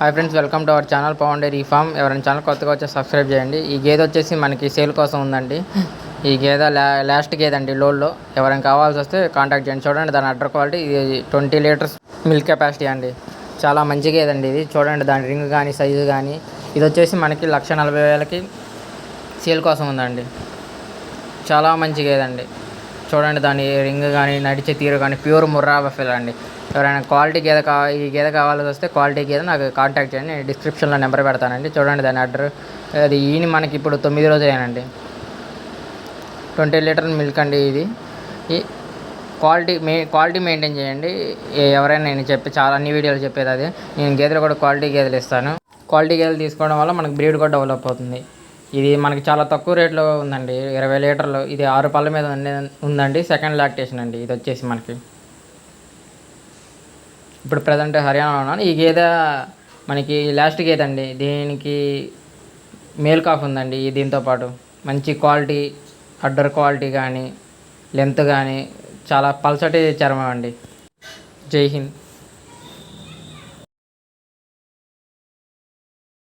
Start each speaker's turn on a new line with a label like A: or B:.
A: Hi friends welcome to our channel Pavan diary farm. ఎవరైనా channel కొత్తగా వచ్చి subscribe చేయండి. ఈ గేదె వచ్చేసి మనకి సేల్ కోసం ఉందండి. ఈ గేదె లాస్ట్ గేదె అండి లోడ్లో ఎవరైనా కావాల్సి వస్తే కాంటాక్ట్ చేయండి. చూడండి దాని అడ్డర్ క్వాలిటీ. ఇది ట్వంటీ లీటర్స్ మిల్క్ కెపాసిటీ అండి. చాలా మంచి గేదె అండి ఇది. చూడండి దాని రింగ్ కానీ సైజు కానీ ఇది వచ్చేసి మనకి లక్ష నలభై వేలకి సేల్ కోసం ఉందండి. చాలా మంచి గేదె అండి. చూడండి దాని రింగ్ కానీ నడిచే తీరు కానీ ప్యూర్ ముర్రా బఫెల్ అండి. ఎవరైనా క్వాలిటీ గేదె కావాలి ఈ గేదె కావాల్సి వస్తే క్వాలిటీ గేదె నాకు కాంటాక్ట్ చేయండి నేను డిస్క్రిప్షన్లో నెంబర్ పెడతానండి. చూడండి దాని ఆర్డర్ అది ఈయన మనకి ఇప్పుడు తొమ్మిది రోజులేనండి. ట్వంటీ లీటర్ మిల్క్ అండి ఇది. ఈ క్వాలిటీ మే క్వాలిటీ మెయింటైన్ చేయండి. ఎవరైనా నేను చెప్పి చాలా అన్ని వీడియోలు చెప్పేది అదే. నేను గేదెలు కూడా క్వాలిటీ గేదెలు ఇస్తాను. క్వాలిటీ గేదెలు తీసుకోవడం వల్ల మనకు బ్రీడ్ కూడా డెవలప్ అవుతుంది. ఇది మనకి చాలా తక్కువ రేట్లో ఉందండి. ఇరవై లీటర్లు ఇది ఆరు పళ్ళ మీద ఉందండి. సెకండ్ లాక్టేషన్ అండి. ఇది వచ్చేసి మనకి. ఇప్పుడు ప్రజెంట్ హర్యానాలో ఉన్నాను. ఈ గేదె మనకి లాస్ట్ గేదె అండి. దీనికి మేల్ కాఫ్ ఉందండి. దీంతో పాటు మంచి క్వాలిటీ అడ్డర్ క్వాలిటీ కానీ లెంత్ కానీ చాలా పల్సటి చర్మం అండి. జై హింద్.